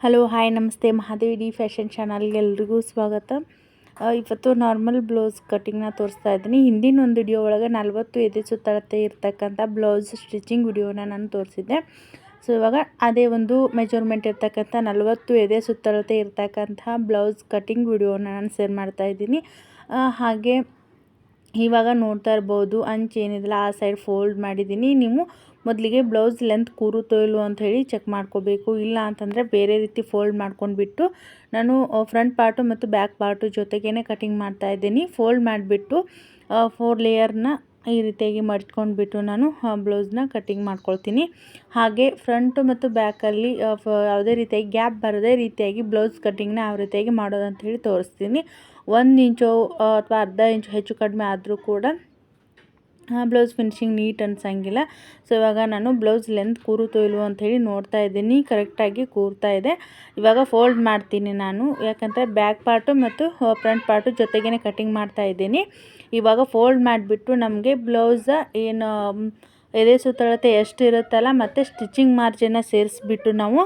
Hello, hi, ನಮಸ್ತೆ. Mahadevi D fashion ಚಾನಲ್ಗೆ ಎಲ್ರಿಗೂ ಸ್ವಾಗತ. ಇವತ್ತು ನಾರ್ಮಲ್ ಬ್ಲೌಸ್ ಕಟಿಂಗ್ನ ತೋರಿಸ್ತಾ ಇದ್ದೀನಿ. ಹಿಂದಿನ ಒಂದು ವಿಡಿಯೋ ಒಳಗೆ ನಲವತ್ತು ಎದೆ ಸುತ್ತಳತೆ ಇರ್ತಕ್ಕಂಥ ಬ್ಲೌಸ್ ಸ್ಟಿಚಿಂಗ್ ವಿಡಿಯೋನ ನಾನು ತೋರಿಸಿದ್ದೆ. ಸೊ, ಇವಾಗ ಅದೇ ಒಂದು ಮೆಜರ್ಮೆಂಟ್ ಇರ್ತಕ್ಕಂಥ ನಲವತ್ತು ಎದೆ ಸುತ್ತಳತೆ ಇರ್ತಕ್ಕಂಥ ಬ್ಲೌಸ್ ಕಟ್ಟಿಂಗ್ ವಿಡಿಯೋನ ನಾನು ಶೇರ್ ಮಾಡ್ತಾ ಇದ್ದೀನಿ. ಹಾಗೆ ಇವಾಗ ನೋಡ್ತಾ ಇರ್ಬೋದು, ಅಂಚು ಏನಿದೆಲ್ಲ ಆ ಸೈಡ್ ಫೋಲ್ಡ್ ಮಾಡಿದ್ದೀನಿ. ನೀವು ಮೊದಲಿಗೆ ಬ್ಲೌಸ್ ಲೆಂತ್ ಕೂರುತ್ತೋ ಅಂತ ಹೇಳಿ ಚೆಕ್ ಮಾಡ್ಕೋಬೇಕು. ಇಲ್ಲ ಅಂತಂದರೆ ಬೇರೆ ರೀತಿ ಫೋಲ್ಡ್ ಮಾಡ್ಕೊಂಡ್ಬಿಟ್ಟು ನಾನು ಫ್ರಂಟ್ ಪಾರ್ಟು ಮತ್ತು ಬ್ಯಾಕ್ ಪಾರ್ಟು ಜೊತೆಗೇ ಕಟಿಂಗ್ ಮಾಡ್ತಾ ಇದ್ದೀನಿ. ಫೋಲ್ಡ್ ಮಾಡಿಬಿಟ್ಟು ಫೋರ್ ಲೇಯರ್ನ ಈ ರೀತಿಯಾಗಿ ಮಡ್ಕೊಂಡ್ಬಿಟ್ಟು ನಾನು ಬ್ಲೌಸ್ನ ಕಟಿಂಗ್ ಮಾಡ್ಕೊಳ್ತೀನಿ. ಹಾಗೆ ಫ್ರಂಟು ಮತ್ತು ಬ್ಯಾಕಲ್ಲಿ ಯಾವುದೇ ರೀತಿಯಾಗಿ ಗ್ಯಾಪ್ ಬರದೇ ರೀತಿಯಾಗಿ ಬ್ಲೌಸ್ ಕಟಿಂಗ್ನ ಯಾವ ರೀತಿಯಾಗಿ ಮಾಡೋದು ಅಂತ ಹೇಳಿ ತೋರಿಸ್ತೀನಿ. ಒಂದು ಇಂಚು ಅಥವಾ ಅರ್ಧ ಇಂಚು ಹೆಚ್ಚು ಕಡಿಮೆ ಆದರೂ ಕೂಡ ಬ್ಲೌಸ್ ಫಿನಿಶಿಂಗ್ ನೀಟ್ ಅನ್ಸಂಗಿಲ್ಲ. ಸೊ ಇವಾಗ ನಾನು ಬ್ಲೌಸ್ ಲೆಂತ್ ಕೂರುತ್ತೋ ಇಲ್ವೋ ಅಂಥೇಳಿ ನೋಡ್ತಾ ಇದ್ದೀನಿ. ಕರೆಕ್ಟಾಗಿ ಕೂರ್ತಾ ಇದೆ. ಇವಾಗ ಫೋಲ್ಡ್ ಮಾಡ್ತೀನಿ ನಾನು. ಯಾಕಂದರೆ ಬ್ಯಾಕ್ ಪಾರ್ಟು ಮತ್ತು ಫ್ರಂಟ್ ಪಾರ್ಟು ಜೊತೆಗೇ ಕಟಿಂಗ್ ಮಾಡ್ತಾ ಇದ್ದೀನಿ. ಇವಾಗ ಫೋಲ್ಡ್ ಮಾಡಿಬಿಟ್ಟು ನಮಗೆ ಬ್ಲೌಸ ಏನು ಎದೆ ಸುತ್ತಳತೆ ಎಷ್ಟು ಇರುತ್ತಲ್ಲ, ಮತ್ತು ಸ್ಟಿಚಿಂಗ್ ಮಾರ್ಜಿನ ಸೇರಿಸ್ಬಿಟ್ಟು ನಾವು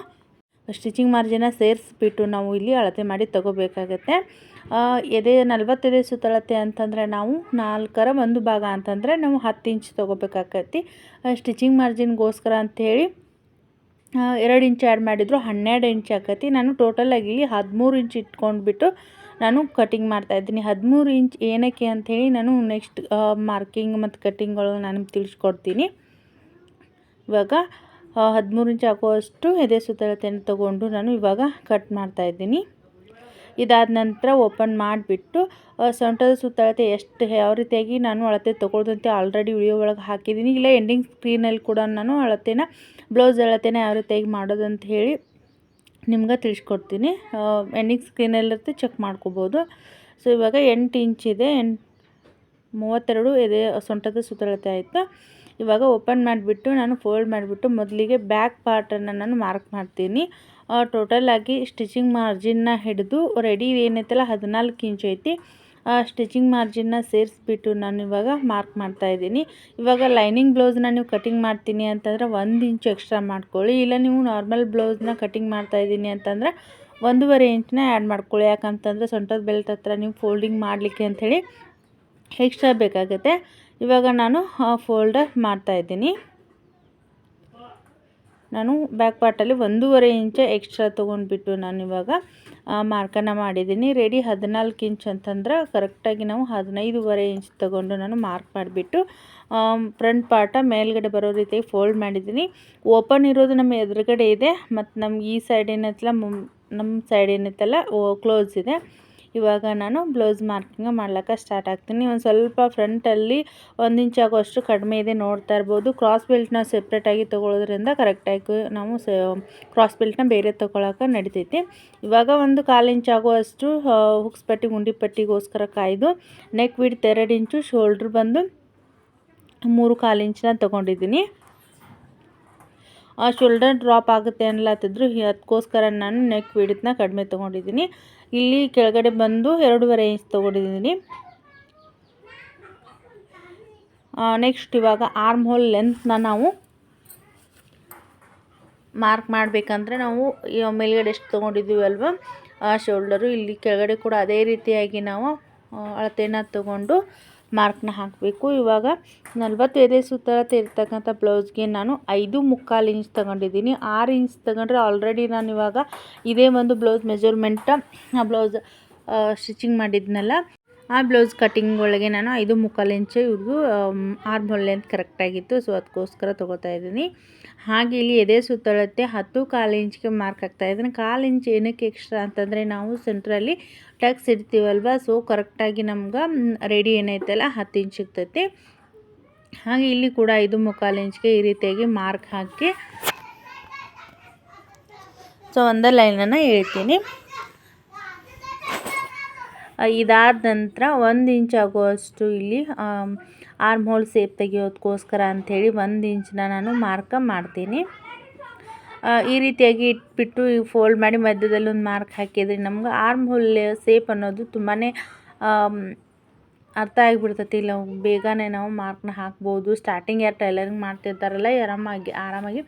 ಸ್ಟಿಚಿಂಗ್ ಮಾರ್ಜಿನ ಸೇರಿಸ್ಬಿಟ್ಟು ನಾವು ಇಲ್ಲಿ ಅಳತೆ ಮಾಡಿ ತಗೋಬೇಕಾಗತ್ತೆ. ಎದೆ ನಲ್ವತ್ತೆದೆ ಸುತ್ತಳತೆ ಅಂತಂದರೆ ನಾವು ನಾಲ್ಕರ ಒಂದು ಭಾಗ ಅಂತಂದರೆ ನಾವು ಹತ್ತು ಇಂಚ್ ತೊಗೋಬೇಕಾಗತ್ತೆ ಸ್ಟಿಚಿಂಗ್ ಮಾರ್ಜಿನ್ಗೋಸ್ಕರ ಅಂಥೇಳಿ ಎರಡು ಇಂಚ್ ಆ್ಯಡ್ ಮಾಡಿದ್ರು, ಹನ್ನೆರಡು ಇಂಚ್ ಆಕತಿ. ನಾನು ಟೋಟಲಾಗಿ ಹದಿಮೂರು ಇಂಚ್ ಇಟ್ಕೊಂಡ್ಬಿಟ್ಟು ನಾನು ಕಟಿಂಗ್ ಮಾಡ್ತಾಯಿದ್ದೀನಿ ಹದಿಮೂರು ಇಂಚ್ ಏನಕ್ಕೆ ಅಂಥೇಳಿ ನಾನು ನೆಕ್ಸ್ಟ್ ಮಾರ್ಕಿಂಗ್ ಮತ್ತು ಕಟ್ಟಿಂಗ್ಗಳು ನಾನು ತಿಳಿಸ್ಕೊಡ್ತೀನಿ. ಇವಾಗ ಹದಿಮೂರು ಇಂಚ್ ಹಾಕುವಷ್ಟು ಎದೆ ಸುತ್ತಳತೆಯನ್ನು ತೊಗೊಂಡು ನಾನು ಇವಾಗ ಕಟ್ ಮಾಡ್ತಾಯಿದ್ದೀನಿ ಇದಾದ ನಂತರ ಓಪನ್ ಮಾಡಿಬಿಟ್ಟು ಸೊಂಟದ ಸುತ್ತಳತೆ ಎಷ್ಟು ಯಾವ ರೀತಿಯಾಗಿ ನಾನು ಅಳತೆ ತೊಗೊಳ್ದಂತೆ ಆಲ್ರೆಡಿ ವಿಡಿಯೋ ಒಳಗೆ ಹಾಕಿದ್ದೀನಿ. ಇಲ್ಲ ಎಂಡಿಂಗ್ ಸ್ಕ್ರೀನಲ್ಲಿ ಕೂಡ ನಾನು ಅಳತೆನ ಬ್ಲೌಸ್ ಅಳತೆನ ಯಾವ ರೀತಿಯಾಗಿ ಮಾಡೋದು ಅಂತ ಹೇಳಿ ನಿಮ್ಗೆ ತಿಳಿಸ್ಕೊಡ್ತೀನಿ. ಎಂಡಿಂಗ್ ಸ್ಕ್ರೀನಲ್ಲಿರುತ್ತೆ ಚೆಕ್ ಮಾಡ್ಕೋಬೋದು. ಸೊ ಇವಾಗ ಎಂಟು ಇಂಚಿದೆ ಎಂಟು, ಮೂವತ್ತೆರಡು ಇದೆ ಸೊಂಟದ ಸುತ್ತಳತೆ ಆಯಿತು? ಇವಾಗ ಓಪನ್ ಮಾಡಿಬಿಟ್ಟು, ನಾನು ಫೋಲ್ಡ್ ಮಾಡಿಬಿಟ್ಟು ಮೊದಲಿಗೆ ಬ್ಯಾಕ್ ಪಾರ್ಟನ್ನು ನಾನು ಮಾರ್ಕ್ ಮಾಡ್ತೀನಿ. ಟೋಟಲಾಗಿ ಸ್ಟಿಚಿಂಗ್ ಮಾರ್ಜಿನ್ನ ಹಿಡಿದು ರೆಡಿ ಏನೈತಲ್ಲ, ಹದಿನಾಲ್ಕು ಇಂಚು ಐತಿ. ಆ ಸ್ಟಿಚಿಂಗ್ ಮಾರ್ಜಿನ್ನ ಸೇರಿಸ್ಬಿಟ್ಟು ನಾನು ಇವಾಗ ಮಾರ್ಕ್ ಮಾಡ್ತಾ ಇದ್ದೀನಿ. ಇವಾಗ ಲೈನಿಂಗ್ ಬ್ಲೌಸ್ನ ನೀವು ಕಟಿಂಗ್ ಮಾಡ್ತೀನಿ ಅಂತಂದರೆ ಒಂದು ಇಂಚು ಎಕ್ಸ್ಟ್ರಾ ಮಾಡ್ಕೊಳ್ಳಿ. ಇಲ್ಲ ನೀವು ನಾರ್ಮಲ್ ಬ್ಲೌಸ್ನ ಕಟಿಂಗ್ ಮಾಡ್ತಾ ಇದ್ದೀನಿ ಅಂತಂದರೆ ಒಂದೂವರೆ ಇಂಚನ್ನ ಆ್ಯಡ್ ಮಾಡ್ಕೊಳ್ಳಿ. ಯಾಕಂತಂದರೆ ಸೊಂಟದ ಬೆಲ್ಟ್ ಹತ್ರ ನೀವು ಫೋಲ್ಡಿಂಗ್ ಮಾಡಲಿಕ್ಕೆ ಅಂಥೇಳಿ ಎಕ್ಸ್ಟ್ರಾ ಬೇಕಾಗುತ್ತೆ. ಇವಾಗ ನಾನು ಫೋಲ್ಡರ್ ಮಾಡ್ತಾಯಿದ್ದೀನಿ ನಾನು ಬ್ಯಾಕ್ ಪಾರ್ಟಲ್ಲಿ ಒಂದೂವರೆ ಇಂಚ ಎಕ್ಸ್ಟ್ರಾ ತೊಗೊಂಡ್ಬಿಟ್ಟು ನಾನು ಇವಾಗ ಮಾರ್ಕನ್ನ ಮಾಡಿದ್ದೀನಿ. ರೆಡಿ ಹದಿನಾಲ್ಕು ಇಂಚ್ ಅಂತಂದ್ರೆ ಕರೆಕ್ಟಾಗಿ ನಾವು ಹದಿನೈದುವರೆ ಇಂಚ್ ತೊಗೊಂಡು ನಾನು ಮಾರ್ಕ್ ಮಾಡಿಬಿಟ್ಟು ಫ್ರಂಟ್ ಪಾರ್ಟ ಮೇಲ್ಗಡೆ ಬರೋ ರೀತಿಯಾಗಿ ಫೋಲ್ಡ್ ಮಾಡಿದ್ದೀನಿ. ಓಪನ್ ಇರೋದು ನಮ್ಮ ಎದುರುಗಡೆ ಇದೆ, ಮತ್ತು ನಮ್ಗೆ ಈ ಸೈಡ್ ಏನೈತಲ್ಲ ನಮ್ಮ ಸೈಡ್ ಏನೈತಲ್ಲ ಕ್ಲೋಸ್ ಇದೆ. ಇವಾಗ ನಾನು ಬ್ಲೌಸ್ ಮಾರ್ಕಿಂಗ್ ಮಾಡ್ಲಿಕ್ಕೆ ಸ್ಟಾರ್ಟ್ ಆಗ್ತೀನಿ. ಒಂದು ಸ್ವಲ್ಪ ಫ್ರಂಟಲ್ಲಿ ಒಂದು ಇಂಚ್ ಆಗುವಷ್ಟು ಕಡಿಮೆ ಇದೆ ನೋಡ್ತಾ ಇರ್ಬೋದು. ಕ್ರಾಸ್ ಬೆಲ್ಟ್ನ ಸೆಪ್ರೇಟಾಗಿ ತೊಗೊಳೋದ್ರಿಂದ ಕರೆಕ್ಟಾಗಿ ನಾವು ಸ ಕ್ರಾಸ್ ಬೆಲ್ಟ್ನ ಬೇರೆ ತೊಗೊಳಕ್ಕೆ ನಡಿತೈತಿ. ಇವಾಗ ಒಂದು ಕಾಲು ಇಂಚ್ ಆಗುವಷ್ಟು ಹುಕ್ಸ್ ಪಟ್ಟಿ, ಗುಂಡಿ ಪಟ್ಟಿಗೋಸ್ಕರ ಕಾಯ್ದು ನೆಕ್ ವಿಡ್ತ್ ಎರಡು ಇಂಚು ಶೋಲ್ಡ್ರ್ ಬಂದು ಮೂರು ಕಾಲು ಇಂಚನ್ನ ತೊಗೊಂಡಿದ್ದೀನಿ. ಶೋಲ್ಡರ್ ಡ್ರಾಪ್ ಆಗುತ್ತೆ ಅನ್ಲತ್ತಿದ್ರು ಅದಕ್ಕೋಸ್ಕರ ನಾನು ನೆಕ್ ವಿಡ್ತ್ನ ಕಡಿಮೆ ತೊಗೊಂಡಿದ್ದೀನಿ. ಇಲ್ಲಿ ಕೆಳಗಡೆ ಬಂದು ಎರಡೂವರೆ ಇಂಚ್ ತೊಗೊಂಡಿದ್ದೀನಿ. ನೆಕ್ಸ್ಟ್ ಇವಾಗ ಆರ್ಮ್ ಹೋಲ್ ಲೆಂತ್ನ ನಾವು ಮಾರ್ಕ್ ಮಾಡಬೇಕಂದ್ರೆ ನಾವು ಮೇಲ್ಗಡೆ ಎಷ್ಟು ತೊಗೊಂಡಿದ್ದೀವಿ ಅಲ್ವಾ ಶೋಲ್ಡರು ಇಲ್ಲಿ ಕೆಳಗಡೆ ಕೂಡ ಅದೇ ರೀತಿಯಾಗಿ ನಾವು ಅಳತೆನ ತೊಗೊಂಡು ಮಾರ್ಕ್ನ ಹಾಕಬೇಕು. ಇವಾಗ ನಲ್ವತ್ತು ಎದೆ ಸುತ್ತಳತೆ ಇರ್ತಕ್ಕಂಥ ಬ್ಲೌಸ್ಗೆ ನಾನು ಐದು ಮುಕ್ಕಾಲು ಇಂಚ್ ತಗೊಂಡಿದ್ದೀನಿ. ಆರು ಇಂಚ್ ತಗೊಂಡ್ರೆ ಆಲ್ರೆಡಿ ನಾನು ಇವಾಗ ಇದೇ ಒಂದು ಬ್ಲೌಸ್ ಮೆಜರ್ಮೆಂಟ್ ಆ ಬ್ಲೌಸ್ ಸ್ಟಿಚಿಂಗ್ ಮಾಡಿದ್ನಲ್ಲ. ಆ ಬ್ಲೌಸ್ ಕಟ್ಟಿಂಗ್ ಒಳಗೆ ನಾನು ಐದು ಮುಕ್ಕಾಲು ಇಂಚು ಇವ್ರಿಗೂ ಆರ್ಮ್ ಲೆಂತ್ ಕರೆಕ್ಟಾಗಿತ್ತು ಸೊ ಅದಕ್ಕೋಸ್ಕರ ತೊಗೋತಾ ಇದ್ದೀನಿ. ಹಾಗೆ ಇಲ್ಲಿ ಎದೆ ಸುತ್ತಳತ್ತೆ ಹತ್ತು ಕಾಲು ಇಂಚ್ಗೆ ಮಾರ್ಕ್ ಆಗ್ತಾ ಇದ್ದೀನಿ ಕಾಲು ಇಂಚ್ ಏನಕ್ಕೆ ಎಕ್ಸ್ಟ್ರಾ ಅಂತಂದರೆ ನಾವು ಸೆಂಟ್ರಲ್ಲಿ ಟಕ್ಸ್ ಇಡ್ತೀವಲ್ವ? ಸೊ ಕರೆಕ್ಟಾಗಿ ನಮ್ಗೆ ರೆಡಿ ಏನೈತಲ್ಲ ಹತ್ತು ಇಂಚ್ ಸಿಗ್ತೈತಿ ಹಾಗೆ ಇಲ್ಲಿ ಕೂಡ ಐದು ಮುಕ್ಕಾಲು ಇಂಚ್ಗೆ ಈ ರೀತಿಯಾಗಿ ಮಾರ್ಕ್ ಹಾಕಿ. ಸೊ ಒಂದೇ ಲೈನನ್ನು ಹೇಳ್ತೀನಿ ಇದಾದ ನಂತರ ಒಂದು ಇಂಚ್ ಆಗುವಷ್ಟು ಇಲ್ಲಿ ಆರ್ಮ್ ಹೋಲ್ ಸೇಪ್ ತೆಗೆಯೋದಕ್ಕೋಸ್ಕರ ಅಂಥೇಳಿ ಒಂದು ಇಂಚನ್ನ ನಾನು ಮಾರ್ಕ ಮಾಡ್ತೀನಿ. ಈ ರೀತಿಯಾಗಿ ಇಟ್ಬಿಟ್ಟು ಫೋಲ್ಡ್ ಮಾಡಿ ಮಧ್ಯದಲ್ಲಿ ಒಂದು ಮಾರ್ಕ್ ಹಾಕಿದರೆ ನಮ್ಗೆ ಆರ್ಮ್ ಹೋಲ್ ಸೇಪ್ ಅನ್ನೋದು ತುಂಬಾ ಅರ್ಥ ಆಗಿಬಿಡ್ತೈತಿ. ಇಲ್ಲ, ಬೇಗನೆ ನಾವು ಮಾರ್ಕ್ನ ಹಾಕ್ಬೋದು. ಸ್ಟಾರ್ಟಿಂಗ್ ಯಾರು ಟೈಲರಿಂಗ್ ಮಾಡ್ತಿರ್ತಾರಲ್ಲ, ಆರಾಮಾಗಿ ಆರಾಮಾಗಿ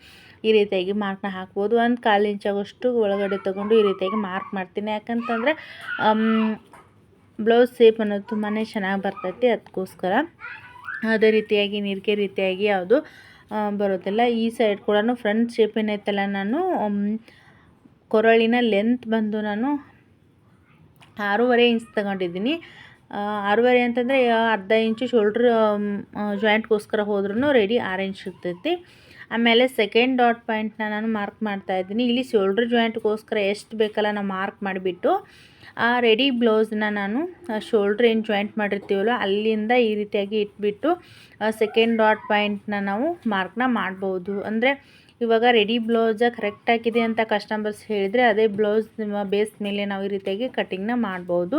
ಈ ರೀತಿಯಾಗಿ ಮಾರ್ಕ್ನ ಹಾಕ್ಬೋದು. ಒಂದು ಕಾಲು ಇಂಚಾಗುವಷ್ಟು ಒಳಗಡೆ ತೊಗೊಂಡು ಈ ರೀತಿಯಾಗಿ ಮಾರ್ಕ್ ಮಾಡ್ತೀನಿ. ಯಾಕಂತಂದರೆ ಬ್ಲೌಸ್ ಸೇಪ್ ಅನ್ನೋದು ತುಂಬಾ ಚೆನ್ನಾಗಿ ಬರ್ತೈತಿ ಅದಕ್ಕೋಸ್ಕರ ಅದೇ ರೀತಿಯಾಗಿ ನೀರಿಗೆ ರೀತಿಯಾಗಿ ಯಾವುದು ಬರೋದಿಲ್ಲ. ಈ ಸೈಡ್ ಕೂಡ ಫ್ರಂಟ್ ಶೇಪ್ ಏನೈತಲ್ಲ ನಾನು ಕೊರಳಿನ ಲೆಂತ್ ಬಂದು ನಾನು ಆರೂವರೆ ಇಂಚ್ ತಗೊಂಡಿದ್ದೀನಿ. ಆರೂವರೆ ಅಂತಂದರೆ ಅರ್ಧ ಇಂಚು ಶೋಲ್ಡ್ರ್ ಜಾಯಿಂಟ್ಗೋಸ್ಕರ ಹೋದ್ರೂ ರೆಡಿ ಆರು ಇಂಚ್ ಇರ್ತೈತಿ. ಆಮೇಲೆ ಸೆಕೆಂಡ್ ಡಾಟ್ ಪಾಯಿಂಟ್ನ ನಾನು ಮಾರ್ಕ್ ಮಾಡ್ತಾ ಇದ್ದೀನಿ. ಇಲ್ಲಿ ಶೋಲ್ಡ್ರ್ ಜಾಯಿಂಟ್ಗೋಸ್ಕರ ಎಷ್ಟು ಬೇಕಲ್ಲ ನಾವು ಮಾರ್ಕ್ ಮಾಡಿಬಿಟ್ಟು, ಆ ರೆಡಿ ಬ್ಲೌಸ್ನ ನಾನು ಶೋಲ್ಡ್ರ್ ಏನು ಜಾಯಿಂಟ್ ಮಾಡಿರ್ತೀವಲ್ಲ ಅಲ್ಲಿಂದ ಈ ರೀತಿಯಾಗಿ ಇಟ್ಬಿಟ್ಟು ಸೆಕೆಂಡ್ ಡಾಟ್ ಪಾಯಿಂಟ್ನ ನಾವು ಮಾರ್ಕ್ನ ಮಾಡ್ಬೋದು. ಅಂದರೆ ಇವಾಗ ರೆಡಿ ಬ್ಲೌಸ ಕರೆಕ್ಟಾಗಿದೆ ಅಂತ ಕಸ್ಟಮರ್ಸ್ ಹೇಳಿದರೆ ಅದೇ ಬ್ಲೌಸ್ ಬೇಸ್ ಮೇಲೆ ನಾವು ಈ ರೀತಿಯಾಗಿ ಕಟಿಂಗ್ನ ಮಾಡ್ಬೋದು.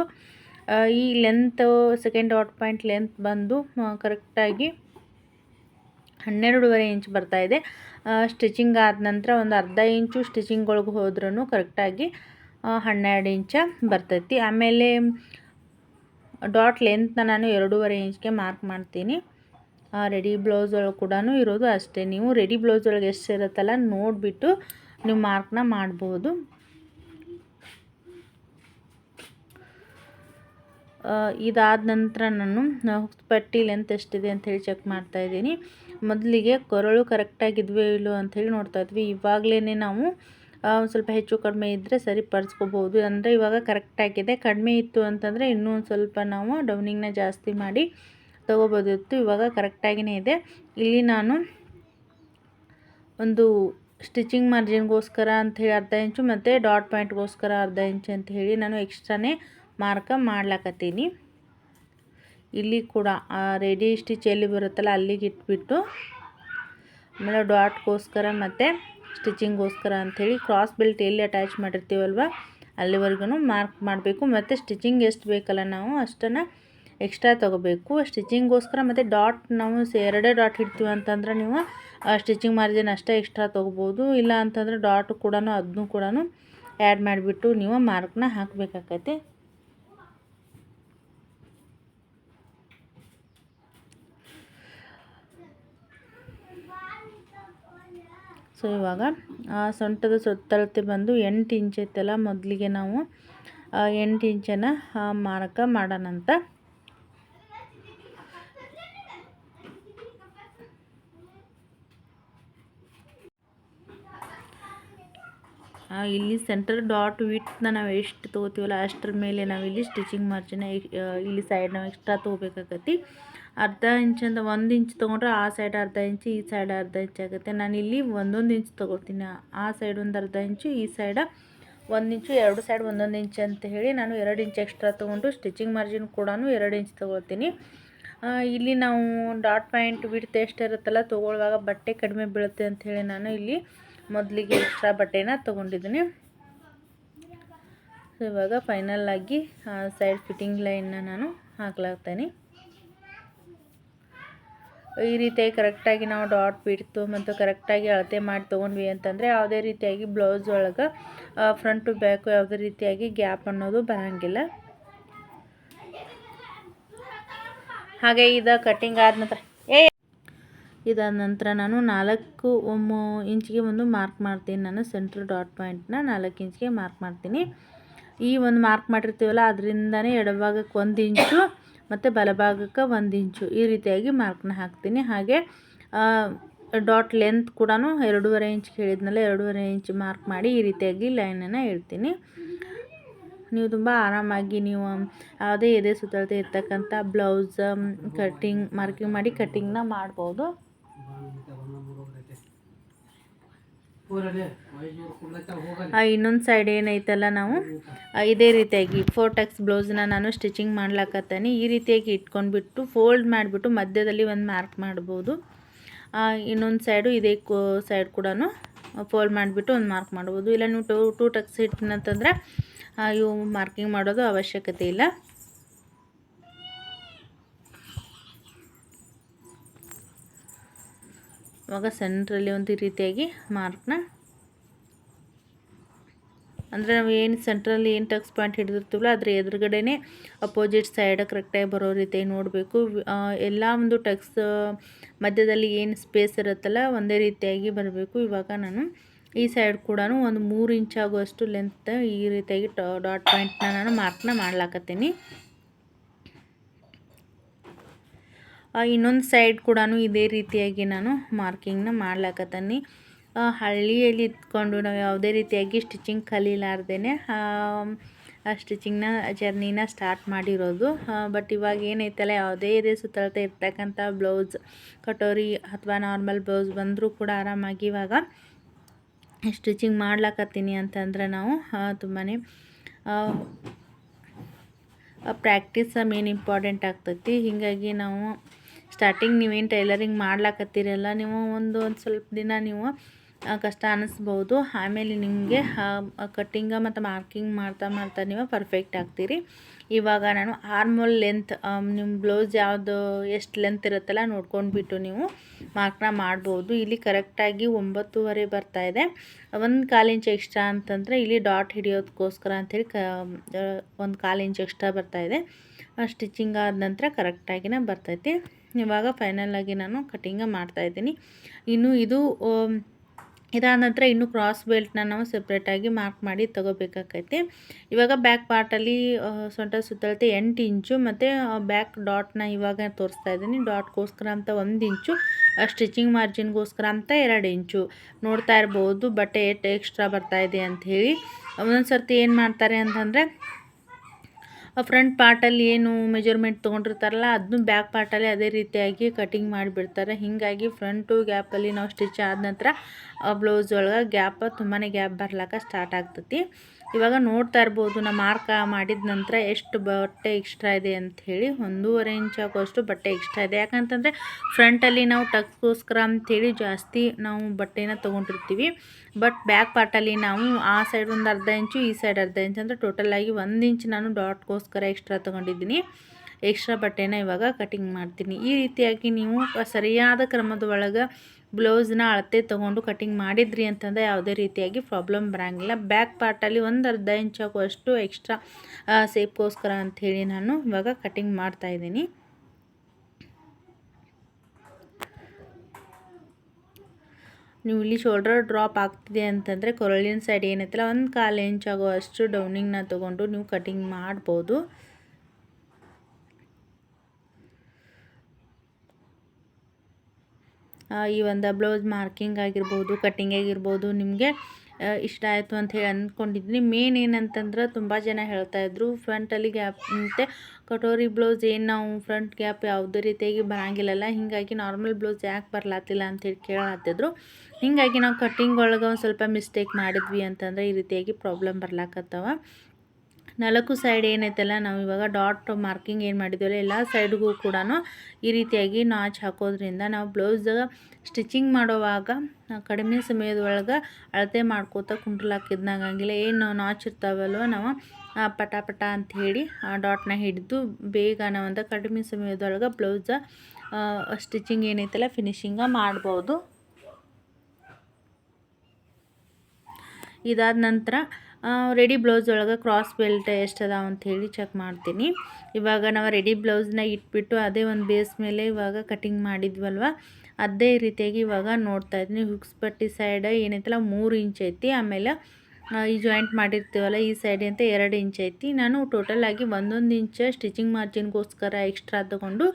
ಈ length second dot point length ಬಂದು ಕರೆಕ್ಟಾಗಿ ಹನ್ನೆರಡೂವರೆ ಇಂಚ್ ಬರ್ತಾ ಇದೆ. ಸ್ಟಿಚಿಂಗ್ ಆದ ನಂತರ ಒಂದು ಅರ್ಧ ಇಂಚು ಸ್ಟಿಚಿಂಗ್ ಒಳಗೆ ಹೋದ್ರೂ ಕರೆಕ್ಟಾಗಿ ಹನ್ನೆರಡು ಇಂಚ ಬರ್ತೈತಿ. ಆಮೇಲೆ ಡಾಟ್ ಲೆಂತ್ನ ನಾನು ಎರಡೂವರೆ ಇಂಚ್ಗೆ ಮಾರ್ಕ್ ಮಾಡ್ತೀನಿ. ರೆಡಿ ಬ್ಲೌಸ್ ಒಳಗೆ ಕೂಡ ಇರೋದು ಅಷ್ಟೇ. ನೀವು ರೆಡಿ ಬ್ಲೌಸ್ ಒಳಗೆ ಎಷ್ಟು ಇರುತ್ತಲ್ಲ ನೋಡಿಬಿಟ್ಟು ನೀವು ಮಾರ್ಕ್ನ ಮಾಡ್ಬೋದು. ಇದಾದ ನಂತರ ನಾನು ಪಟ್ಟಿ ಲೆಂತ್ ಎಷ್ಟಿದೆ ಅಂತ ಹೇಳಿ ಚೆಕ್ ಮಾಡ್ತಾಯಿದ್ದೀನಿ ಮೊದಲಿಗೆ ಕೊರಳು ಕರೆಕ್ಟಾಗಿದ್ವೋ ಇಲ್ಲೋ ಅಂಥೇಳಿ ನೋಡ್ತಾ ಇದ್ವಿ. ಇವಾಗಲೇ ನಾವು ಸ್ವಲ್ಪ ಹೆಚ್ಚು ಕಡಿಮೆ ಇದ್ದರೆ ಸರಿಪಡಿಸ್ಕೋಬೋದು ಅಂದರೆ ಇವಾಗ ಕರೆಕ್ಟಾಗಿದೆ ಕಡಿಮೆ ಇತ್ತು ಅಂತಂದರೆ ಇನ್ನೂ ಒಂದು ಸ್ವಲ್ಪ ನಾವು ಡೌನಿಂಗ್ನ ಜಾಸ್ತಿ ಮಾಡಿ ತೊಗೋಬೋದಿತ್ತು ಇವಾಗ ಕರೆಕ್ಟಾಗಿಯೇ ಇದೆ. ಇಲ್ಲಿ ನಾನು ಒಂದು ಸ್ಟಿಚಿಂಗ್ ಮಾರ್ಜಿನ್ಗೋಸ್ಕರ ಅಂಥೇಳಿ ಅರ್ಧ ಇಂಚು ಮತ್ತು ಡಾಟ್ ಪಾಯಿಂಟ್ಗೋಸ್ಕರ ಅರ್ಧ ಇಂಚು ಅಂತ ಹೇಳಿ ನಾನು ಎಕ್ಸ್ಟ್ರಾನೇ ಮಾರ್ಕ ಮಾಡ್ಲಾಕತ್ತೀನಿ. ಇಲ್ಲಿ ಕೂಡ, ಆ ರೆಡಿ ಸ್ಟಿಚ್ ಎಲ್ಲಿ ಬರುತ್ತಲ್ಲ ಅಲ್ಲಿಗೆ ಇಟ್ಬಿಟ್ಟು, ಆಮೇಲೆ ಡಾಟ್ಗೋಸ್ಕರ ಮತ್ತು ಸ್ಟಿಚಿಂಗ್ಗೋಸ್ಕರ ಅಂಥೇಳಿ ಕ್ರಾಸ್ ಬೆಲ್ಟ್ ಎಲ್ಲಿ ಅಟ್ಯಾಚ್ ಮಾಡಿರ್ತೀವಲ್ವ ಅಲ್ಲಿವರೆಗೂ ಮಾರ್ಕ್ ಮಾಡಬೇಕು. ಮತ್ತು ಸ್ಟಿಚಿಂಗ್ ಎಷ್ಟು ಬೇಕಲ್ಲ ನಾವು, ಅಷ್ಟನ್ನು ಎಕ್ಸ್ಟ್ರಾ ತೊಗೋಬೇಕು. ಸ್ಟಿಚಿಂಗ್ಗೋಸ್ಕರ ಮತ್ತು ಡಾಟ್ ನಾವು ಎರಡೇ ಡಾಟ್ ಇಡ್ತೀವಿ ಅಂತಂದ್ರೆ ನೀವು ಸ್ಟಿಚಿಂಗ್ ಮಾರ್ಜಿನ್ ಅಷ್ಟೇ ಎಕ್ಸ್ಟ್ರಾ ತೊಗೋಬೋದು. ಇಲ್ಲ ಅಂತಂದರೆ ಡಾಟ್ ಕೂಡ ಅದನ್ನು ಕೂಡ ಆ್ಯಡ್ ಮಾಡಿಬಿಟ್ಟು ನೀವು ಮಾರ್ಕ್ನ ಹಾಕಬೇಕಾಗತ್ತೆ. ಸೊ ಇವಾಗ, ಆ ಸೊಂಟದ ಸುತ್ತಳತೆ ಬಂದು ಎಂಟು ಇಂಚ್ ಐತಲ್ಲ, ಮೊದಲಿಗೆ ನಾವು ಎಂಟು ಇಂಚನ್ನು ಮಾರ್ಕ ಮಾಡೋಣಂತ ಇಲ್ಲಿ ಸೆಂಟರ್ ಡಾಟ್ ವಿಟ್ನ ನಾವು ಎಷ್ಟು ತೊಗೋತೀವಲ್ಲ, ಅಷ್ಟರ ಮೇಲೆ ನಾವಿಲ್ಲಿ ಸ್ಟಿಚಿಂಗ್ ಮಾರ್ಜಿನ ಇಲ್ಲಿ ಸೈಡ್ ನಾವು ಎಕ್ಸ್ಟ್ರಾ ತೊಗೋಬೇಕಾಗತ್ತೆ. ಅರ್ಧ ಇಂಚಿಂದ ಒಂದು ಇಂಚ್ ತೊಗೊಂಡ್ರೆ ಆ ಸೈಡ್ ಅರ್ಧ ಇಂಚು, ಈ ಸೈಡ್ ಅರ್ಧ ಇಂಚ್ ಆಗುತ್ತೆ. ನಾನು ಇಲ್ಲಿ ಒಂದೊಂದು ಇಂಚ್ ತೊಗೊಳ್ತೀನಿ. ಆ ಸೈಡ್ ಒಂದು ಅರ್ಧ ಇಂಚು, ಈ ಸೈಡ ಒಂದು ಇಂಚು, ಎರಡು ಸೈಡ್ ಒಂದೊಂದು ಇಂಚ್ ಅಂತ ಹೇಳಿ ನಾನು ಎರಡು ಇಂಚ್ ಎಕ್ಸ್ಟ್ರಾ ತೊಗೊಂಡು ಸ್ಟಿಚಿಂಗ್ ಮಾರ್ಜಿನ್ ಕೂಡ ಎರಡು ಇಂಚ್ ತೊಗೊಳ್ತೀನಿ. ಇಲ್ಲಿ ನಾವು ಡಾಟ್ ಪಾಯಿಂಟ್ ಬಿಡ್ತು ಎಷ್ಟಿರುತ್ತಲ್ಲ ತೊಗೊಳ್ಳುವಾಗ ಬಟ್ಟೆ ಕಡಿಮೆ ಬೀಳುತ್ತೆ ಅಂಥೇಳಿ ನಾನು ಇಲ್ಲಿ ಮೊದಲಿಗೆ ಎಕ್ಸ್ಟ್ರಾ ಬಟ್ಟೆನ ತೊಗೊಂಡಿದ್ದೀನಿ. ಇವಾಗ ಫೈನಲ್ ಆಗಿ ಸೈಡ್ ಫಿಟ್ಟಿಂಗ್ ಲೈನ್ನ ನಾನು ಹಾಕ್ಲಾಗ್ತೇನೆ. ಈ ರೀತಿಯಾಗಿ ಕರೆಕ್ಟಾಗಿ ನಾವು ಡಾಟ್ ಬಿಡ್ತು ಮತ್ತು ಕರೆಕ್ಟಾಗಿ ಅಳತೆ ಮಾಡಿ ತೊಗೊಂಡ್ವಿ ಅಂತಂದರೆ ಯಾವುದೇ ರೀತಿಯಾಗಿ ಬ್ಲೌಸ್ ಒಳಗೆ ಫ್ರಂಟು ಬ್ಯಾಕು ಯಾವುದೇ ರೀತಿಯಾಗಿ ಗ್ಯಾಪ್ ಅನ್ನೋದು ಬರೋಂಗಿಲ್ಲ. ಹಾಗೆ ಇದು ಕಟ್ಟಿಂಗ್ ಆದ ನಂತರ, ಏ ಇದಾದ ನಂತರ ನಾನು ನಾಲ್ಕು ಇಂಚಿಗೆ ಒಂದು ಮಾರ್ಕ್ ಮಾಡ್ತೀನಿ. ನಾನು ಸೆಂಟ್ರ್ ಡಾಟ್ ಪಾಯಿಂಟ್ನ ನಾಲ್ಕು ಇಂಚಿಗೆ ಮಾರ್ಕ್ ಮಾಡ್ತೀನಿ. ಈ ಒಂದು ಮಾರ್ಕ್ ಮಾಡಿರ್ತೀವಲ್ಲ, ಅದರಿಂದನೇ ಎಡಭಾಗಕ್ಕೆ ಒಂದು ಇಂಚು ಮತ್ತು ಬಲಭಾಗಕ್ಕೆ ಒಂದು ಇಂಚು. ಈ ರೀತಿಯಾಗಿ ಮಾರ್ಕ್ನ ಹಾಕ್ತೀನಿ. ಹಾಗೆ ಡಾಟ್ ಲೆಂತ್ ಕೂಡ ಎರಡೂವರೆ ಇಂಚ್ ಹೇಳಿದ್ನಲ್ಲ ಎರಡೂವರೆ ಇಂಚ್ ಮಾರ್ಕ್ ಮಾಡಿ ಈ ರೀತಿಯಾಗಿ ಲೈನನ್ನು ಇಡ್ತೀನಿ ನೀವು ತುಂಬ ಆರಾಮಾಗಿ ನೀವು ಯಾವುದೇ ಎದೆ ಸುತ್ತಳತೆ ಇರ್ತಕ್ಕಂಥ ಬ್ಲೌಸ್ ಕಟ್ಟಿಂಗ್ ಮಾರ್ಕಿಂಗ್ ಮಾಡಿ ಕಟ್ಟಿಂಗ್ನ ಮಾಡ್ಬೋದು. ಇನ್ನೊಂದು ಸೈಡ್ ಏನೈತಲ್ಲ ನಾವು? ಇದೇ ರೀತಿಯಾಗಿ ಫೋರ್ ಟಕ್ಸ್ ಬ್ಲೌಸ್ನ ನಾನು ಸ್ಟಿಚಿಂಗ್ ಮಾಡ್ಲಾಕತ್ತೇನೆ. ಈ ರೀತಿಯಾಗಿ ಇಟ್ಕೊಂಡ್ಬಿಟ್ಟು ಫೋಲ್ಡ್ ಮಾಡಿಬಿಟ್ಟು ಮಧ್ಯದಲ್ಲಿ ಒಂದು ಮಾರ್ಕ್ ಮಾಡ್ಬೋದು. ಇನ್ನೊಂದು ಸೈಡು ಇದೇ ಸೈಡ್ ಕೂಡ ಫೋಲ್ಡ್ ಮಾಡಿಬಿಟ್ಟು ಒಂದು ಮಾರ್ಕ್ ಮಾಡ್ಬೋದು. ಇಲ್ಲ, ನೀವು ಟೂ ಟೂ ಟಕ್ಸ್ ಇಟ್ಟಿನಂತಂದರೆ ಇವು ಮಾರ್ಕಿಂಗ್ ಮಾಡೋದು ಅವಶ್ಯಕತೆ ಇಲ್ಲ. ಇವಾಗ ಸೆಂಟ್ರಲ್ಲಿ ಒಂದು ರೀತಿಯಾಗಿ ಮಾರ್ಕ್ನ ಅಂದರೆ ನಾವು ಏನು ಸೆಂಟ್ರಲ್ಲಿ ಏನು ಟಕ್ಸ್ ಪಾಯಿಂಟ್ ಹಿಡಿದಿರ್ತೀವಲ್ಲ ಅದ್ರ ಎದುರುಗಡೆನೇ ಅಪೋಸಿಟ್ ಸೈಡ್ ಕರೆಕ್ಟಾಗಿ ಬರೋ ರೀತಿ ನೋಡಬೇಕು. ಎಲ್ಲ ಒಂದು ಟಕ್ಸ್ ಮಧ್ಯದಲ್ಲಿ ಏನು ಸ್ಪೇಸ್ ಇರುತ್ತಲ್ಲ ಒಂದೇ ರೀತಿಯಾಗಿ ಬರಬೇಕು. ಇವಾಗ ನಾನು ಈ ಸೈಡ್ ಕೂಡ ಒಂದು ಮೂರು ಇಂಚ್ ಆಗುವಷ್ಟು ಲೆಂತ್ ಈ ರೀತಿಯಾಗಿ ಡಾಟ್ ಪಾಯಿಂಟ್ನ ನಾನು ಮಾರ್ಕ್ನ ಮಾಡ್ಲಾಕತ್ತೀನಿ. ಇನ್ನೊಂದು ಸೈಡ್ ಕೂಡ ಇದೇ ರೀತಿಯಾಗಿ ನಾನು ಮಾರ್ಕಿಂಗ್ನ ಮಾಡ್ಲಾಕತ್ತೀನಿ. ಹಳ್ಳಿಯಲ್ಲಿ ಇದ್ಕೊಂಡು ನಾವು ಯಾವುದೇ ರೀತಿಯಾಗಿ ಸ್ಟಿಚಿಂಗ್ ಕಲೀಲಾರ್ದೇ ಸ್ಟಿಚಿಂಗ್ನ ಜರ್ನಿನ ಸ್ಟಾರ್ಟ್ ಮಾಡಿರೋದು. ಬಟ್ ಇವಾಗ ಏನೈತಲ್ಲ, ಯಾವುದೇ ರೀತಿ ಸುತ್ತಳತೆ ಇರ್ತಕ್ಕಂಥ ಬ್ಲೌಸ್ ಕಟೋರಿ ಅಥವಾ ನಾರ್ಮಲ್ ಬ್ಲೌಸ್ ಬಂದರೂ ಕೂಡ ಆರಾಮಾಗಿ ಇವಾಗ ಸ್ಟಿಚಿಂಗ್ ಮಾಡ್ಲಾಕತ್ತೀನಿ ಅಂತಂದ್ರೆ ನಾವು ತುಂಬಾ ಪ್ರಾಕ್ಟೀಸ್ ಮೇನ್ ಇಂಪಾರ್ಟೆಂಟ್ ಆಗ್ತೈತಿ. ಹೀಗಾಗಿ ನಾವು ಸ್ಟಾರ್ಟಿಂಗ್ ನೀವೇನು ಟೈಲರಿಂಗ್ ಮಾಡ್ಲಾಕತ್ತೀರಲ್ಲ, ನೀವು ಒಂದು ಒಂದು ಸ್ವಲ್ಪ ದಿನ ನೀವು ಕಷ್ಟ ಅನ್ನಿಸ್ಬೋದು ಆಮೇಲೆ ನಿಮಗೆ ಕಟ್ಟಿಂಗ ಮತ್ತು ಮಾರ್ಕಿಂಗ್ ಮಾಡ್ತಾ ಮಾಡ್ತಾ ನೀವು ಪರ್ಫೆಕ್ಟ್ ಆಗ್ತೀರಿ. ಇವಾಗ ನಾನು ಆರ್ಮೋಲ್ ಲೆಂತ್ ನಿಮ್ಮ ಬ್ಲೌಸ್ ಯಾವುದು, ಎಷ್ಟು ಲೆಂತ್ ಇರುತ್ತಲ್ಲ ನೋಡ್ಕೊಂಡ್ಬಿಟ್ಟು ನೀವು ಮಾರ್ಕ್ನ ಮಾಡ್ಬೋದು. ಇಲ್ಲಿ ಕರೆಕ್ಟಾಗಿ ಒಂಬತ್ತುವರೆ ಇದೆ. ಒಂದು ಕಾಲು ಇಂಚ್ ಎಕ್ಸ್ಟ್ರಾ ಅಂತಂದರೆ ಇಲ್ಲಿ ಡಾಟ್ ಹಿಡಿಯೋದಕ್ಕೋಸ್ಕರ ಅಂಥೇಳಿ ಕ ಒಂದು ಕಾಲು ಇಂಚ್ ಎಕ್ಸ್ಟ್ರಾ ಬರ್ತಾಯಿದೆ ಸ್ಟಿಚಿಂಗ್ ಆದ ನಂತರ ಕರೆಕ್ಟಾಗಿನೇ ಬರ್ತೈತಿ. ಇವಾಗ ಫೈನಲಾಗಿ ನಾನು ಕಟ್ಟಿಂಗ ಮಾಡ್ತಾಯಿದ್ದೀನಿ ಇನ್ನು ಇದು ಇದಾದ ನಂತರ ಇನ್ನು ಕ್ರಾಸ್ ಬೆಲ್ಟ್ನ ನಾವು ಸಪ್ರೇಟಾಗಿ ಮಾರ್ಕ್ ಮಾಡಿ ತಗೋಬೇಕಾಕೈತಿ. ಇವಾಗ ಬ್ಯಾಕ್ ಪಾರ್ಟಲ್ಲಿ ಸೊಂಟ ಸುತ್ತಳತೆ ಎಂಟು ಇಂಚು ಮತ್ತು ಬ್ಯಾಕ್ ಡಾಟ್ನ ಇವಾಗ ತೋರಿಸ್ತಾ ಇದ್ದೀನಿ. ಡಾಟ್ಗೋಸ್ಕರ ಅಂತ ಒಂದು ಇಂಚು ಸ್ಟಿಚಿಂಗ್ ಮಾರ್ಜಿನ್ಗೋಸ್ಕರ ಅಂತ ಎರಡು ಇಂಚು. ನೋಡ್ತಾ ಇರ್ಬೋದು, ಬಟ್ಟೆ ಎಷ್ಟು ಎಕ್ಸ್ಟ್ರಾ ಬರ್ತಾ ಇದೆ ಅಂಥೇಳಿ ಒಂದೊಂದು ಸರ್ತಿ ಏನು ಮಾಡ್ತಾರೆ ಅಂತಂದರೆ ಫ್ರಂಟ್ ಪಾರ್ಟಲ್ಲಿ ಏನು ಮೆಜರ್ಮೆಂಟ್ ತೊಗೊಂಡಿರ್ತಾರಲ್ಲ ಅದನ್ನು ಬ್ಯಾಕ್ ಪಾರ್ಟಲ್ಲಿ ಅದೇ ರೀತಿಯಾಗಿ ಕಟಿಂಗ್ ಮಾಡಿಬಿಡ್ತಾರೆ. ಹೀಗಾಗಿ ಫ್ರಂಟು ಗ್ಯಾಪಲ್ಲಿ ನಾವು ಸ್ಟಿಚ್ ಆದ ನಂತರ ಬ್ಲೌಸ್ ಒಳಗೆ ಗ್ಯಾಪ್ ತುಂಬಾ ಗ್ಯಾಪ್ ಬರ್ಲಾಕ ಸ್ಟಾರ್ಟ್ ಆಗ್ತೈತಿ. ಇವಾಗ ನೋಡ್ತಾ ಇರ್ಬೋದು, ನಾ ಮಾರ್ಕ್ ಮಾಡಿದ ನಂತರ ಎಷ್ಟು ಬಟ್ಟೆ ಎಕ್ಸ್ಟ್ರಾ ಇದೆ ಅಂತ ಹೇಳಿ ಒಂದೂವರೆ ಇಂಚ್ ಹಾಕುವಷ್ಟು ಬಟ್ಟೆ ಎಕ್ಸ್ಟ್ರಾ ಇದೆ. ಯಾಕಂತಂದರೆ ಫ್ರಂಟಲ್ಲಿ ನಾವು ಟಕ್ಕೋಸ್ಕರ ಅಂಥೇಳಿ ಜಾಸ್ತಿ ನಾವು ಬಟ್ಟೆನ ತೊಗೊಂಡಿರ್ತೀವಿ. ಬಟ್ ಬ್ಯಾಕ್ ಪಾರ್ಟಲ್ಲಿ ನಾವು ಆ ಸೈಡ್ ಒಂದು ಅರ್ಧ ಇಂಚು, ಈ ಸೈಡ್ ಅರ್ಧ ಇಂಚು, ಅಂದರೆ ಟೋಟಲಾಗಿ ಒಂದು ಇಂಚ್ ನಾನು ಡಾಟ್ಗೋಸ್ಕರ ಎಕ್ಸ್ಟ್ರಾ ತೊಗೊಂಡಿದ್ದೀನಿ. ಎಕ್ಸ್ಟ್ರಾ ಬಟ್ಟೆನ ಇವಾಗ ಕಟಿಂಗ್ ಮಾಡ್ತೀನಿ. ಈ ರೀತಿಯಾಗಿ ನೀವು ಸರಿಯಾದ ಕ್ರಮದ ಒಳಗೆ ಬ್ಲೌಸ್ನ ಅಳತೆ ತೊಗೊಂಡು ಕಟಿಂಗ್ ಮಾಡಿದ್ರಿ ಅಂತಂದರೆ ಯಾವುದೇ ರೀತಿಯಾಗಿ ಪ್ರಾಬ್ಲಮ್ ಬರೋಂಗಿಲ್ಲ. ಬ್ಯಾಕ್ ಪಾರ್ಟಲ್ಲಿ ಒಂದು ಅರ್ಧ ಇಂಚ್ ಆಗುವಷ್ಟು ಎಕ್ಸ್ಟ್ರಾ ಸೇಪ್ಗೋಸ್ಕರ ಅಂಥೇಳಿ ನಾನು ಇವಾಗ ಕಟಿಂಗ್ ಮಾಡ್ತಾಯಿದ್ದೀನಿ ನೀವು ಇಲ್ಲಿ ಶೋಲ್ಡರ್ ಡ್ರಾಪ್ ಆಗ್ತಿದೆ ಅಂತಂದರೆ ಕೊರಳಿನ ಸೈಡ್ ಏನೈತಲ್ಲ ಒಂದು ಕಾಲು ಇಂಚ್ ಆಗುವಷ್ಟು ಡೌನಿಂಗ್ನ ತೊಗೊಂಡು ನೀವು ಕಟಿಂಗ್ ಮಾಡ್ಬೋದು. ಈ ಒಂದು ಬ್ಲೌಸ್ ಮಾರ್ಕಿಂಗ್ ಆಗಿರ್ಬೋದು ಕಟ್ಟಿಂಗ್ ಆಗಿರ್ಬೋದು, ನಿಮಗೆ ಇಷ್ಟ ಆಯಿತು ಅಂತ ಹೇಳಿ ಅಂದ್ಕೊಂಡಿದ್ದೀನಿ ಮೇನ್ ಏನಂತಂದ್ರೆ ತುಂಬ ಜನ ಹೇಳ್ತಾಯಿದ್ರು ಫ್ರಂಟಲ್ಲಿ ಗ್ಯಾಪ್ ಮತ್ತು ಕಟೋರಿ ಬ್ಲೌಸ್ ಏನು ನಾವು ಫ್ರಂಟ್ ಗ್ಯಾಪ್ ಯಾವುದೇ ರೀತಿಯಾಗಿ ಬರಂಗಿಲ್ಲಲ್ಲ, ಹೀಗಾಗಿ ನಾರ್ಮಲ್ ಬ್ಲೌಸ್ ಯಾಕೆ ಬರಲಾತಿಲ್ಲ ಅಂತೇಳಿ ಕೇಳತ್ತಿದ್ರು ಹೀಗಾಗಿ ನಾವು ಕಟ್ಟಿಂಗ್ ಒಳಗೆ ಒಂದು ಸ್ವಲ್ಪ ಮಿಸ್ಟೇಕ್ ಮಾಡಿದ್ವಿ ಅಂತಂದ್ರೆ ಈ ರೀತಿಯಾಗಿ ಪ್ರಾಬ್ಲಮ್ ಬರ್ಲಾಕತ್ತವ. ನಾಲ್ಕು ಸೈಡ್ ಏನೈತಲ್ಲ ನಾವು ಇವಾಗ ಡಾಟ್ ಮಾರ್ಕಿಂಗ್ ಏನು ಮಾಡಿದ್ದೀವಲ್ಲ ಎಲ್ಲ ಸೈಡ್ಗೂ ಕೂಡ ಈ ರೀತಿಯಾಗಿ ನಾಚ್ ಹಾಕೋದ್ರಿಂದ ನಾವು ಬ್ಲೌಸ್ ಸ್ಟಿಚಿಂಗ್ ಮಾಡುವಾಗ ಕಡಿಮೆ ಸಮಯದೊಳಗೆ ಅಳತೆ ಮಾಡ್ಕೋತಾ ಕುಂಟ್ಲಾಕಿದ್ನಾಗಂಗಿಲ್ಲ ಏನು ನಾಚ್ ಇರ್ತಾವಲ್ವ ನಾವು ಪಟ ಪಟ ಅಂತ ಹೇಳಿ ಆ ಡಾಟ್ನ ಹಿಡಿದು ಬೇಗ ನಾವಂತ ಕಡಿಮೆ ಸಮಯದೊಳಗೆ ಬ್ಲೌಸ ಸ್ಟಿಚಿಂಗ್ ಏನೈತಲ್ಲ ಫಿನಿಶಿಂಗ ಮಾಡ್ಬೋದು. ಇದಾದ ನಂತರ ರೆಡಿ ಬ್ಲೌಸ್ ಒಳಗೆ ಕ್ರಾಸ್ ಬೆಲ್ಟ್ ಎಷ್ಟು ಅದಾವ ಹೇಳಿ ಚೆಕ್ ಮಾಡ್ತೀನಿ. ಇವಾಗ ನಾವು ರೆಡಿ ಬ್ಲೌಸ್ನ ಇಟ್ಬಿಟ್ಟು ಅದೇ ಒಂದು ಬೇಸ್ ಮೇಲೆ ಇವಾಗ ಕಟಿಂಗ್ ಮಾಡಿದ್ವಲ್ವ? ಅದೇ ರೀತಿಯಾಗಿ ಇವಾಗ ನೋಡ್ತಾ ಇದ್ದೀನಿ ಹುಕ್ಸ್ ಪಟ್ಟಿ ಸೈಡ್ ಏನೈತಲ್ಲ, ಮೂರು ಇಂಚ್ ಐತಿ. ಆಮೇಲೆ ಈ ಜಾಯಿಂಟ್ ಮಾಡಿರ್ತೀವಲ್ಲ, ಈ ಸೈಡ್ ಅಂತ ಎರಡು ಇಂಚ್ ಐತಿ. ನಾನು ಟೋಟಲ್ ಆಗಿ ಒಂದೊಂದು ಇಂಚ ಸ್ಟಿಚಿಂಗ್ ಮಾರ್ಜಿನ್ಗೋಸ್ಕರ ಎಕ್ಸ್ಟ್ರಾ ತಗೊಂಡು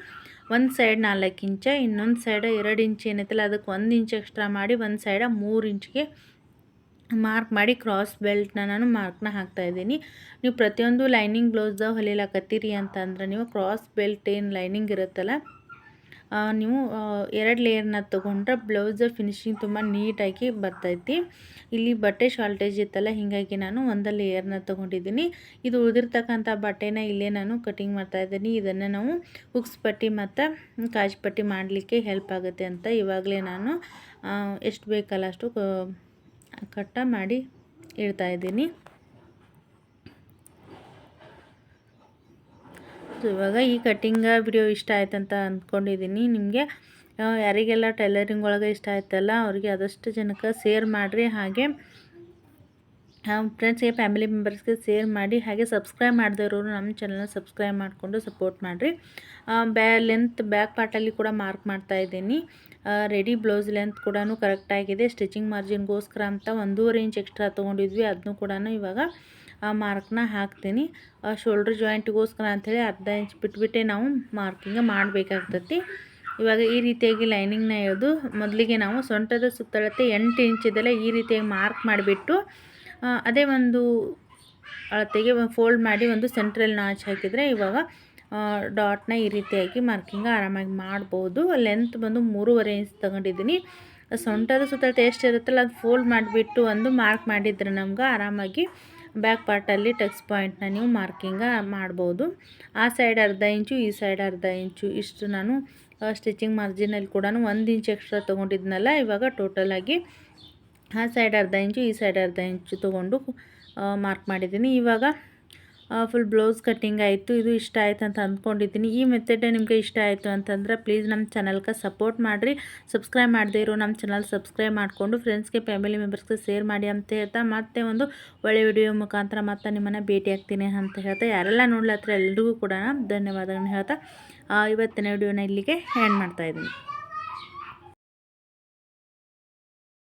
ಒಂದು ಸೈಡ್ ನಾಲ್ಕು ಇಂಚ ಇನ್ನೊಂದು ಸೈಡ್ ಎರಡು ಇಂಚ್ ಏನೈತಲ್ಲ ಅದಕ್ಕೆ ಒಂದು ಇಂಚ್ ಎಕ್ಸ್ಟ್ರಾ ಮಾಡಿ ಒಂದು ಸೈಡ ಮೂರು ಇಂಚ್ಗೆ ಮಾರ್ಕ್ ಮಾಡಿ ಕ್ರಾಸ್ ಬೆಲ್ಟ್ನ ನಾನು ಮಾರ್ಕ್ನ ಹಾಕ್ತಾಯಿದ್ದೀನಿ ನೀವು ಪ್ರತಿಯೊಂದು ಲೈನಿಂಗ್ ಬ್ಲೌಸ್ದ ಹೊಲಿಲಾಕತ್ತೀರಿ ಅಂತಂದ್ರೆ ನೀವು ಕ್ರಾಸ್ ಬೆಲ್ಟ್ ಏನು ಲೈನಿಂಗ್ ಇರುತ್ತಲ್ಲ ನೀವು ಎರಡು ಲೇಯರ್ನ ತೊಗೊಂಡ್ರೆ ಬ್ಲೌಸ್ ಫಿನಿಶಿಂಗ್ ತುಂಬ ನೀಟಾಗಿ ಬರ್ತೈತಿ. ಇಲ್ಲಿ ಬಟ್ಟೆ ಶಾರ್ಟೇಜ್ ಇತ್ತಲ್ಲ, ಹೀಗಾಗಿ ನಾನು ಒಂದು ಲೇಯರ್ನ ತೊಗೊಂಡಿದ್ದೀನಿ. ಇದು ಉಳಿದಿರ್ತಕ್ಕಂಥ ಬಟ್ಟೆನ ಇಲ್ಲೇ ನಾನು ಕಟಿಂಗ್ ಮಾಡ್ತಾಯಿದ್ದೀನಿ ಇದನ್ನು ನಾವು ಹುಕ್ಸ್ ಪಟ್ಟಿ ಮತ್ತು ಕಾಜ್ ಪಟ್ಟಿ ಮಾಡಲಿಕ್ಕೆ ಹೆಲ್ಪ್ ಆಗುತ್ತೆ ಅಂತ ಇವಾಗಲೇ ನಾನು ಎಷ್ಟು ಬೇಕಲ್ಲ ಅಷ್ಟು ಕಟ್ಟ ಮಾಡಿ ಇಡ್ತಾಯಿದ್ದೀನಿ ಇವಾಗ ಈ ಕಟ್ಟಿಂಗ ವಿಡಿಯೋ ಇಷ್ಟ ಆಯ್ತಂತ ಅಂದ್ಕೊಂಡಿದ್ದೀನಿ ನಿಮಗೆ ಯಾರಿಗೆಲ್ಲ ಟೈಲರಿಂಗ್ ಒಳಗೆ ಇಷ್ಟ ಆಯ್ತಲ್ಲ, ಅವರಿಗೆ ಆದಷ್ಟು ಜನಕ್ಕೆ ಸೇರ್ ಮಾಡಿರಿ. ಹಾಗೆ ಫ್ರೆಂಡ್ಸ್ಗೆ ಫ್ಯಾಮಿಲಿ ಮೆಂಬರ್ಸ್ಗೆ ಸೇರ್ ಮಾಡಿ. ಹಾಗೆ ಸಬ್ಸ್ಕ್ರೈಬ್ ಮಾಡಿದವರು ನಮ್ಮ ಚಾನಲ್ನ ಸಬ್ಸ್ಕ್ರೈಬ್ ಮಾಡಿಕೊಂಡು ಸಪೋರ್ಟ್ ಮಾಡಿರಿ. ಬ್ಯಾ ಲೆಂತ್ ಬ್ಯಾಕ್ ಪಾರ್ಟಲ್ಲಿ ಕೂಡ ಮಾರ್ಕ್ ಮಾಡ್ತಾ ಇದ್ದೀನಿ. ರೆಡಿ ಬ್ಲೌಸ್ ಲೆಂತ್ ಕೂಡ ಕರೆಕ್ಟಾಗಿದೆ ಸ್ಟಿಚಿಂಗ್ ಮಾರ್ಜಿನ್ಗೋಸ್ಕರ ಅಂತ ಒಂದೂವರೆ ಇಂಚ್ ಎಕ್ಸ್ಟ್ರಾ ತೊಗೊಂಡಿದ್ವಿ. ಅದನ್ನು ಕೂಡ ಇವಾಗ, ಆ ಮಾರ್ಕ್ನ ಹಾಕ್ತೀನಿ. ಶೋಲ್ಡ್ರ್ ಜಾಯಿಂಟ್ಗೋಸ್ಕರ ಅಂಥೇಳಿ ಅರ್ಧ ಇಂಚ್ ಬಿಟ್ಬಿಟ್ಟೆ ನಾವು ಮಾರ್ಕಿಂಗ್ ಮಾಡಬೇಕಾಗ್ತತಿ. ಇವಾಗ ಈ ರೀತಿಯಾಗಿ ಲೈನಿಂಗ್ನ ಎಳೆದು ಮೊದಲಿಗೆ ನಾವು ಸೊಂಟದ ಸುತ್ತಳತೆ ಎಂಟು ಇಂಚ್ ಇದೆಲ್ಲ ಈ ರೀತಿಯಾಗಿ ಮಾರ್ಕ್ ಮಾಡಿಬಿಟ್ಟು ಅದೇ ಒಂದು ಅಳತೆಗೆ ಫೋಲ್ಡ್ ಮಾಡಿ ಒಂದು ಸೆಂಟ್ರಲ್ ನಾಚ್ ಹಾಕಿದರೆ ಇವಾಗ ಡಾಟ್ನ ಈ ರೀತಿಯಾಗಿ ಮಾರ್ಕಿಂಗ್ ಆರಾಮಾಗಿ ಮಾಡ್ಬೋದು. ಲೆಂತ್ ಬಂದು ಮೂರುವರೆ ಇಂಚ್ ತಗೊಂಡಿದ್ದೀನಿ. ಸೊಂಟದ ಸುತ್ತ ಟೇಸ್ಟ್ ಇರುತ್ತಲ್ಲ, ಅದು ಫೋಲ್ಡ್ ಮಾಡಿಬಿಟ್ಟು ಒಂದು ಮಾರ್ಕ್ ಮಾಡಿದರೆ ನಮ್ಗೆ ಆರಾಮಾಗಿ ಬ್ಯಾಕ್ ಪಾರ್ಟಲ್ಲಿ ಟಚ್ ಪಾಯಿಂಟ್ನ ನೀವು ಮಾರ್ಕಿಂಗ ಮಾಡ್ಬೋದು. ಆ ಸೈಡ್ ಅರ್ಧ ಇಂಚು ಈ ಸೈಡ್ ಅರ್ಧ ಇಂಚು ಇಷ್ಟು ನಾನು ಸ್ಟಿಚಿಂಗ್ ಮಾರ್ಜಿನಲ್ಲಿ ಕೂಡ ಒಂದು ಇಂಚ್ ಎಕ್ಸ್ಟ್ರಾ ತೊಗೊಂಡಿದ್ನಲ್ಲ, ಇವಾಗ ಟೋಟಲಾಗಿ ಆ ಸೈಡ್ ಅರ್ಧ ಇಂಚು ಈ ಸೈಡ್ ಅರ್ಧ ಇಂಚು ತೊಗೊಂಡು ಮಾರ್ಕ್ ಮಾಡಿದ್ದೀನಿ. ಇವಾಗ ಫುಲ್ ಬ್ಲೌಸ್ ಕಟ್ಟಿಂಗ್ ಆಯಿತು, ಇದು ಇಷ್ಟ ಆಯಿತು ಅಂತ ಅಂದ್ಕೊಂಡಿದ್ದೀನಿ. ಈ ಮೆಥಡ್ ನಿಮಗೆ ಇಷ್ಟ ಆಯಿತು ಅಂತಂದ್ರೆ ಪ್ಲೀಸ್ ನಮ್ಮ ಚಾನಲ್ಗೆ ಸಪೋರ್ಟ್ ಮಾಡಿರಿ. ಸಬ್ಸ್ಕ್ರೈಬ್ ಮಾಡದೇ ಇರೋ ನಮ್ಮ ಚಾನಲ್ ಸಬ್ಸ್ಕ್ರೈಬ್ ಮಾಡಿಕೊಂಡು ಫ್ರೆಂಡ್ಸ್ಗೆ ಫ್ಯಾಮಿಲಿ ಮೆಂಬರ್ಸ್ಗೆ ಶೇರ್ ಮಾಡಿ ಅಂತ ಹೇಳ್ತಾ, ಮತ್ತೆ ಒಂದು ಒಳ್ಳೆ ವಿಡಿಯೋ ಮುಖಾಂತರ ಮತ್ತೆ ನಿಮ್ಮನ್ನು ಭೇಟಿ ಆಗ್ತೀನಿ ಅಂತ ಹೇಳ್ತಾ. ಯಾರೆಲ್ಲ ನೋಡ್ಲತ್ರ ಎಲ್ರಿಗೂ ಕೂಡ ಧನ್ಯವಾದಗಳನ್ನ ಹೇಳ್ತಾ ಇವತ್ತಿನ ವಿಡಿಯೋನ ಇಲ್ಲಿಗೆ ಹ್ಯಾಂಡ್ ಮಾಡ್ತಾಯಿದ್ದೀನಿ